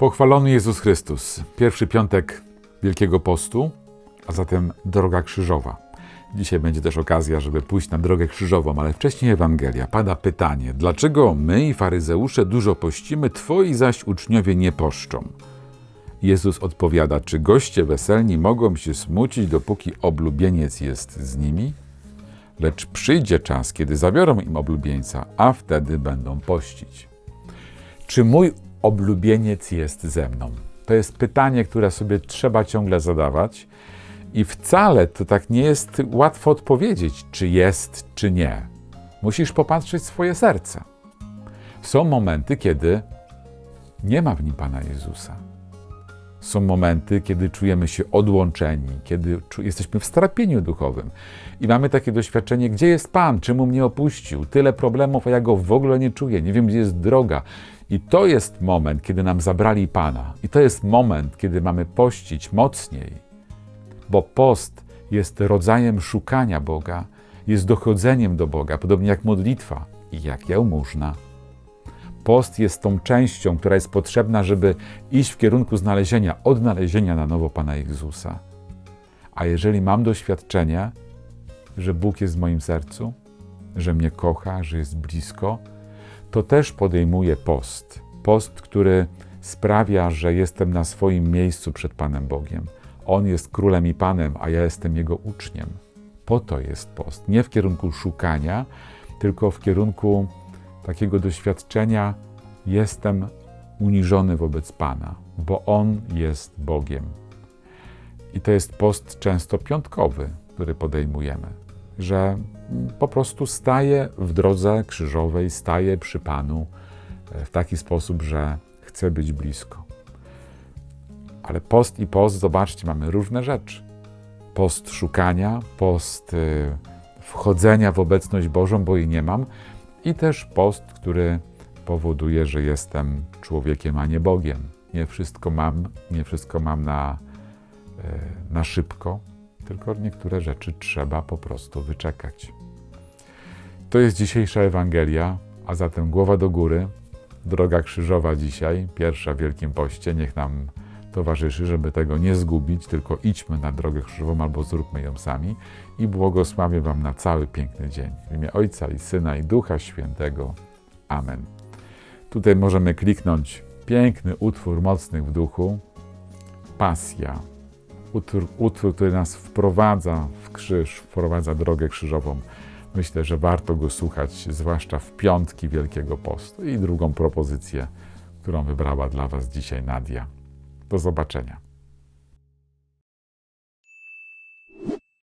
Pochwalony Jezus Chrystus. Pierwszy piątek Wielkiego Postu, a zatem droga krzyżowa. Dzisiaj będzie też okazja, żeby pójść na drogę krzyżową, ale wcześniej Ewangelia. Pada pytanie, dlaczego my i faryzeusze dużo pościmy, twoi zaś uczniowie nie poszczą? Jezus odpowiada, czy goście weselni mogą się smucić, dopóki oblubieniec jest z nimi? Lecz przyjdzie czas, kiedy zabiorą im oblubieńca, a wtedy będą pościć. Czy mój oblubieniec jest ze mną? To jest pytanie, które sobie trzeba ciągle zadawać. I wcale to tak nie jest łatwo odpowiedzieć, czy jest, czy nie. Musisz popatrzeć w swoje serce. Są momenty, kiedy nie ma w nim Pana Jezusa. Są momenty, kiedy czujemy się odłączeni, kiedy jesteśmy w strapieniu duchowym i mamy takie doświadczenie, gdzie jest Pan, czemu mnie opuścił, tyle problemów, a ja go w ogóle nie czuję, nie wiem, gdzie jest droga. I to jest moment, kiedy nam zabrali Pana. I to jest moment, kiedy mamy pościć mocniej, bo post jest rodzajem szukania Boga, jest dochodzeniem do Boga, podobnie jak modlitwa i jak jałmużna. Post jest tą częścią, która jest potrzebna, żeby iść w kierunku znalezienia, odnalezienia na nowo Pana Jezusa. A jeżeli mam doświadczenie, że Bóg jest w moim sercu, że mnie kocha, że jest blisko, to też podejmuję post. Post, który sprawia, że jestem na swoim miejscu przed Panem Bogiem. On jest królem i Panem, a ja jestem Jego uczniem. Po to jest post. Nie w kierunku szukania, tylko w kierunku takiego doświadczenia jestem uniżony wobec Pana, bo On jest Bogiem. I to jest post często piątkowy, który podejmujemy, że po prostu staję w drodze krzyżowej, staję przy Panu e, w taki sposób, że chcę być blisko. Ale post i post, zobaczcie, mamy różne rzeczy. Post szukania, post y, wchodzenia w obecność Bożą, bo jej nie mam, i też post, który powoduje, że jestem człowiekiem, a nie Bogiem. Nie wszystko mam, nie wszystko mam na, y, na szybko, tylko niektóre rzeczy trzeba po prostu wyczekać. To jest dzisiejsza Ewangelia, a zatem głowa do góry, droga krzyżowa dzisiaj, pierwsza w Wielkim Poście, niech nam towarzyszy, żeby tego nie zgubić, tylko idźmy na drogę krzyżową albo zróbmy ją sami i błogosławię Wam na cały piękny dzień. W imię Ojca i Syna i Ducha Świętego. Amen. Tutaj możemy kliknąć piękny utwór mocnych w duchu, pasja, utwór, utwór, który nas wprowadza w krzyż, wprowadza drogę krzyżową. Myślę, że warto go słuchać, zwłaszcza w piątki Wielkiego Postu. I drugą propozycję, którą wybrała dla Was dzisiaj Nadia. Do zobaczenia.